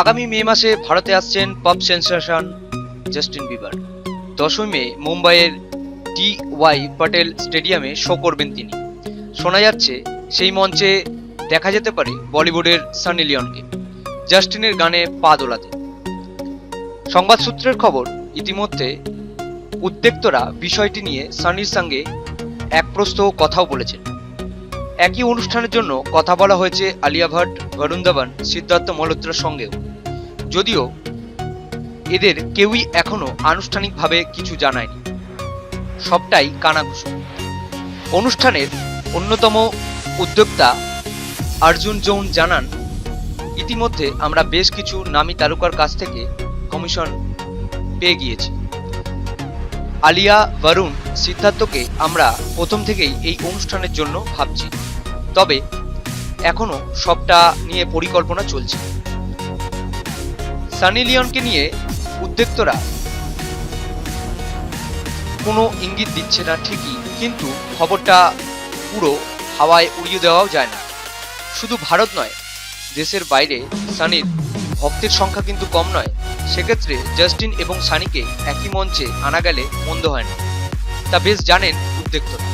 আগামী মে মাসে ভারতে আসছেন পপ সেন্সেশন জাস্টিন বিবার দশই মে মুম্বাইয়ের টি ওয়াই পটেল স্টেডিয়ামে শো করবেন তিনি। শোনা যাচ্ছে, সেই মঞ্চে দেখা যেতে পারে বলিউডের সানি লিওনকে জাস্টিনের গানে পা দোলাতে। সংবাদ সূত্রের খবর, ইতিমধ্যে উদ্যোক্তরা বিষয়টি নিয়ে সানির সঙ্গে এক প্রস্ত কথাও বলেছেন। একই অনুষ্ঠানের জন্য কথা বলা হয়েছে আলিয়া ভাট, বরুণ ধাওয়ান, সিদ্ধার্থ মলহোত্রার সঙ্গেও। যদিও এদের কেউই এখনও আনুষ্ঠানিকভাবে কিছু জানায়নি। সবটাই কানাঘুষো। অনুষ্ঠানের অন্যতম উদ্যোক্তা অর্জুন জৌন জানান, ইতিমধ্যে আমরা বেশ কিছু নামী তারকার কাছ থেকে কমিশন পেয়ে গিয়েছি। আলিয়া বরুণ সিদ্ধার্থকে আমরা প্রথম থেকেই এই অনুষ্ঠানের জন্য ভাবছি। তবে এখনও সবটা নিয়ে পরিকল্পনা চলছে। সানি লিওনকে নিয়ে উদ্যোক্তরা কোনো ইঙ্গিত দিচ্ছে না ঠিকই, কিন্তু খবরটা পুরো হাওয়ায় উড়িয়ে দেওয়াও যায় না। শুধু ভারত নয়, দেশের বাইরে সানির ভক্তের সংখ্যা কিন্তু কম নয়। সেক্ষেত্রে জাস্টিন এবং সানিকে একই মঞ্চে আনা গেলে মন্দ হয় না। তা বেশ জানেন উদ্যোক্তরা